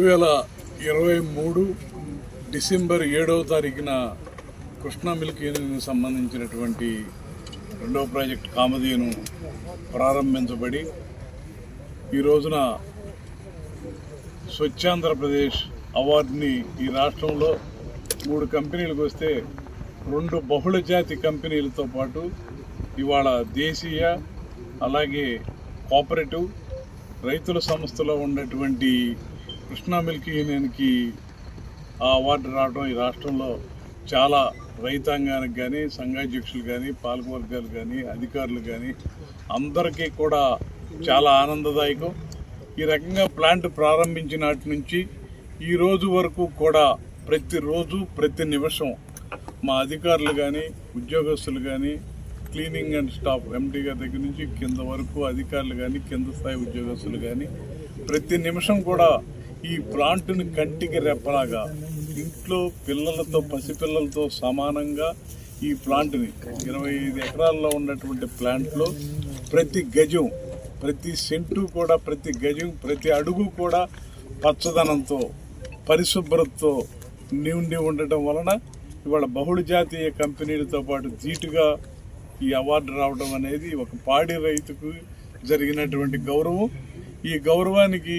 రెండు వేల ఇరవై మూడు డిసెంబర్ ఏడవ తారీఖున కృష్ణా మిల్క్ యూనియన్కి సంబంధించినటువంటి రెండవ ప్రాజెక్ట్ కామధేను ప్రారంభించబడి ఈ రోజున స్వచ్ఛాంధ్రప్రదేశ్ అవార్డుని ఈ రాష్ట్రంలో మూడు కంపెనీలకు వస్తే రెండు బహుళ జాతి కంపెనీలతో పాటు ఇవాళ దేశీయ అలాగే కోఆపరేటివ్ రైతుల సంస్థలో ఉన్నటువంటి కృష్ణా మిల్క్ యూనియన్కి ఆ అవార్డు రావడం ఈ రాష్ట్రంలో చాలా రైతాంగానికి కానీ సంఘాధ్యక్షులు కానీ పాలకవర్గాలు కానీ అధికారులు కానీ అందరికీ కూడా చాలా ఆనందదాయకం. ఈ రకంగా ప్లాంట్ ప్రారంభించినాటి నుంచి ఈ రోజు వరకు కూడా ప్రతిరోజు ప్రతి నిమిషం మా అధికారులు కానీ ఉద్యోగస్తులు కానీ క్లీనింగ్ అండ్ స్టాఫ్ ఎంటీ గారి దగ్గర నుంచి కింద వరకు అధికారులు కానీ కింద స్థాయి ఉద్యోగస్తులు కానీ ప్రతి నిమిషం కూడా ఈ ప్లాంట్ని కంటికి రెప్పలాగా ఇంట్లో పిల్లలతో పసిపిల్లలతో సమానంగా ఈ ప్లాంట్ని ఇరవై ఐదు ఎకరాల్లో ఉన్నటువంటి ప్లాంట్లో ప్రతి గజం ప్రతి సెంటు కూడా ప్రతి గజం ప్రతి అడుగు కూడా పచ్చదనంతో పరిశుభ్రతతో నిండి ఉండటం వలన ఇవాళ బహుళ జాతీయ కంపెనీలతో పాటు ధీటుగా ఈ అవార్డు రావడం అనేది ఒక పాడి రైతుకు జరిగినటువంటి గౌరవం. ఈ గౌరవానికి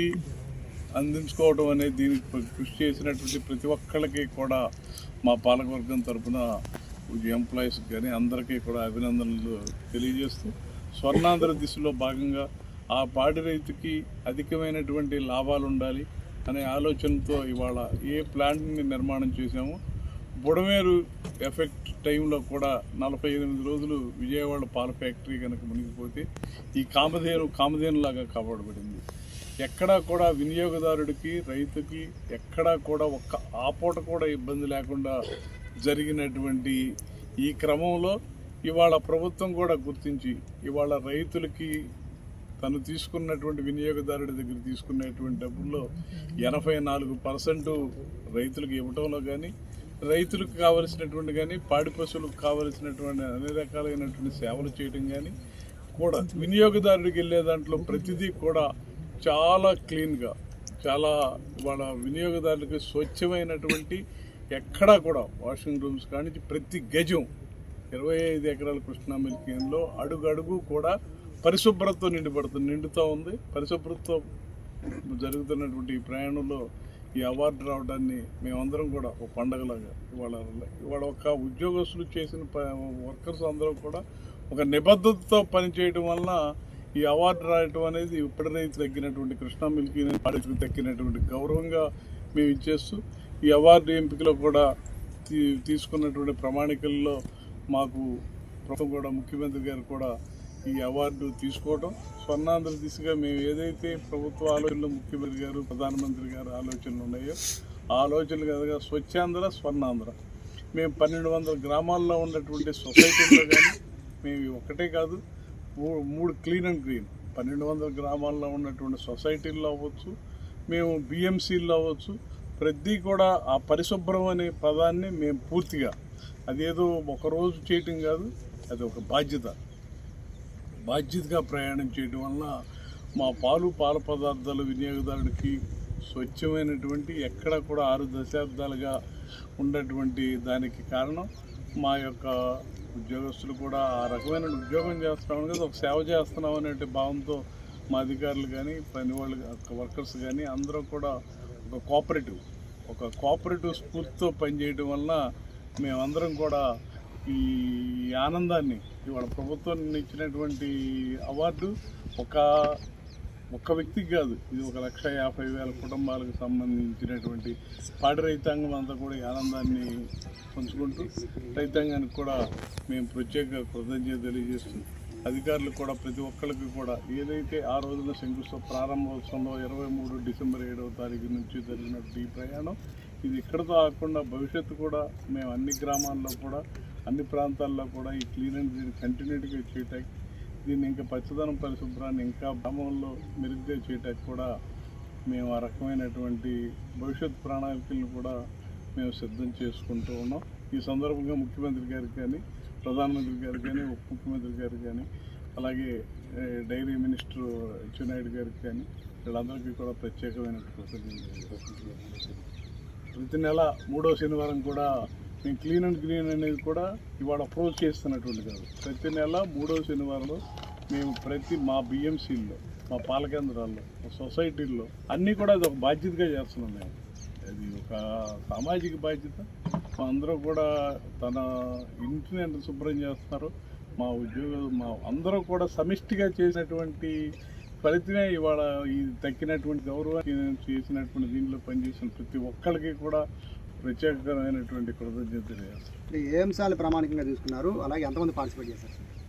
అందించుకోవడం అనేది దీనికి కృషి చేసినటువంటి ప్రతి ఒక్కళ్ళకి కూడా మా పాలకవర్గం తరపున ఎంప్లాయీస్ కానీ అందరికీ కూడా అభినందనలు తెలియజేస్తూ స్వర్ణాంధ్ర దిశలో భాగంగా ఆ పాడి రైతుకి అధికమైనటువంటి లాభాలు ఉండాలి అనే ఆలోచనతో ఇవాళ ఏ ప్లాంట్ని నిర్మాణం చేశామో బుడమేరు ఎఫెక్ట్ టైంలో కూడా నలభై ఎనిమిది రోజులు విజయవాడ పాల ఫ్యాక్టరీ కనుక మునిగిపోతే ఈ కామధేను కామధేనులాగా కాపాడబడింది. ఎక్కడా కూడా వినియోగదారుడికి రైతుకి ఎక్కడా కూడా ఒక్క ఆపూట కూడా ఇబ్బంది లేకుండా జరిగినటువంటి ఈ క్రమంలో ఇవాళ ప్రభుత్వం కూడా గుర్తించి ఇవాళ రైతులకి తను తీసుకున్నటువంటి వినియోగదారుడి దగ్గర తీసుకునేటువంటి డబ్బుల్లో ఎనభై నాలుగు పర్సెంట్ రైతులకు ఇవ్వటంలో కానీ రైతులకు కావలసినటువంటి కానీ పాడి పశువులకు కావలసినటువంటి అన్ని రకాలైనటువంటి సేవలు చేయడం కానీ కూడా వినియోగదారుడికి వెళ్ళే దాంట్లో ప్రతిదీ కూడా చాలా క్లీన్గా చాలా వాళ్ళ వినియోగదారులకు స్వచ్ఛమైనటువంటి ఎక్కడా కూడా వాషింగ్ రూమ్స్ కానీ ప్రతి గజం ఇరవై ఐదు ఎకరాల కృష్ణా మిల్కింగ్లో అడుగడుగు కూడా పరిశుభ్రతతో నిండిపడుతుంది నిండుతూ ఉంది. పరిశుభ్రతతో జరుగుతున్నటువంటి ఈ ప్రయాణంలో ఈ అవార్డు రావడాన్ని మేమందరం కూడా ఒక పండగలాగా ఇవాళ ఇవాళ ఒక ఉద్యోగస్తులు చేసిన వర్కర్స్ అందరూ కూడా ఒక నిబద్ధతతో పనిచేయడం వలన ఈ అవార్డు రాయటం అనేది ఇప్పటికైతే తగ్గినటువంటి కృష్ణా మిల్కీ పాడికి తగ్గినటువంటి గౌరవంగా మేము ఇచ్చేస్తూ ఈ అవార్డు ఎంపికలో కూడా తీ తీసుకున్నటువంటి ప్రమాణికల్లో మాకు ప్రభుత్వం కూడా ముఖ్యమంత్రి గారు కూడా ఈ అవార్డు తీసుకోవడం స్వర్ణాంధ్ర దిశగా మేము ఏదైతే ప్రభుత్వ ఆలోచనలు ముఖ్యమంత్రి గారు ప్రధానమంత్రి గారు ఆలోచనలు ఉన్నాయో ఆ ఆలోచనలు కనుక స్వచ్ఛాంధ్ర స్వర్ణాంధ్ర. మేము పన్నెండు వందల గ్రామాల్లో ఉన్నటువంటి సొసైటీల్లో కానీ మేము ఒకటే కాదు మూడు క్లీన్ అండ్ గ్రీన్. పన్నెండు వందల గ్రామాల్లో ఉన్నటువంటి సొసైటీల్లో అవ్వచ్చు మేము బిఎంసీల్లో అవ్వచ్చు ప్రతి కూడా ఆ పరిశుభ్రం అనే పదాన్ని మేము పూర్తిగా అదేదో ఒక రోజు చేయటం కాదు అది ఒక బాధ్యత. బాధ్యతగా ప్రయాణం చేయడం వల్ల మా పాలు పాల పదార్థాలు వినియోగదారుడికి స్వచ్ఛమైనటువంటి ఎక్కడ కూడా ఆరు దశాబ్దాలుగా ఉన్నటువంటి దానికి కారణం మా యొక్క ఉద్యోగస్తులు కూడా ఆ రకమైన ఉద్యోగం చేస్తున్నాం కదా ఒక సేవ చేస్తున్నాం అనే భావంతో మా అధికారులు కానీ పని వాళ్ళు వర్కర్స్ కానీ అందరూ కూడా ఒక కోఆపరేటివ్ ఒక కోఆపరేటివ్ స్ఫూర్తితో పనిచేయడం వలన మేమందరం కూడా ఈ ఆనందాన్ని ఇవాళ ప్రభుత్వం ఇచ్చినటువంటి అవార్డు ఒక ఒక్క వ్యక్తికి కాదు. ఇది ఒక లక్ష యాభై వేల కుటుంబాలకు సంబంధించినటువంటి పాడి రైతాంగం అంతా కూడా ఆనందాన్ని పంచుకుంటూ రైతాంగానికి కూడా మేము ప్రత్యేక కృతజ్ఞత తెలియజేస్తూ అధికారులు కూడా ప్రతి ఒక్కరికి కూడా ఏదైతే ఆ రోజున శంకుస్థ ప్రారంభోత్సవంలో ఇరవై మూడు డిసెంబర్ ఏడవ తారీఖు నుంచి జరిగినటువంటి ఈ ప్రయాణం ఇది ఇక్కడతో కాకుండా భవిష్యత్తు కూడా మేము అన్ని గ్రామాల్లో కూడా అన్ని ప్రాంతాల్లో కూడా ఈ క్లీన్ అండ్ గ్రీన్ కంటిన్యూటీగా చేయటానికి దీన్ని ఇంకా పచ్చదనం పరిశుభ్రాన్ని ఇంకా గ్రామంలో మెరుగ్గా చేయటానికి కూడా మేము ఆ రకమైనటువంటి భవిష్యత్ ప్రణాళికలను కూడా మేము సిద్ధం చేసుకుంటూ ఉన్నాం. ఈ సందర్భంగా ముఖ్యమంత్రి గారికి కానీ ప్రధానమంత్రి గారికి కానీ ఉప ముఖ్యమంత్రి గారికి కానీ అలాగే డైరీ మినిస్టర్ అచ్చెన్నాయుడు గారికి కానీ వీళ్ళందరికీ కూడా ప్రత్యేకమైన ప్రతి నెల మూడో శనివారం కూడా మేము క్లీన్ అండ్ గ్రీన్ అనేది కూడా ఇవాళ అప్రోచ్ చేస్తున్నటువంటి కాదు. ప్రతి నెల మూడవ శనివారంలో మేము ప్రతి మా బిఎంసీల్లో మా పాలకేంద్రాల్లో మా సొసైటీల్లో అన్నీ కూడా అది ఒక బాధ్యతగా చేస్తున్నాం మేము. అది ఒక సామాజిక బాధ్యత. అందరూ కూడా తన ఇంటిని ఎంత శుభ్రం చేస్తున్నారు మా ఉద్యోగ మా అందరూ కూడా సమిష్టిగా చేసినటువంటి ఫలితమే ఇవాళ ఈ తగ్గినటువంటి గౌరవాన్ని చేసినటువంటి దీంట్లో పనిచేసిన ప్రతి ఒక్కరికి కూడా ప్రత్యేకమైనటువంటి కృతజ్ఞతలు. ఏ అంశాలు ప్రామాణికంగా తీసుకున్నారు? అలాగే ఎంతమంది పార్టిసిపేట్ చేశారు? సార్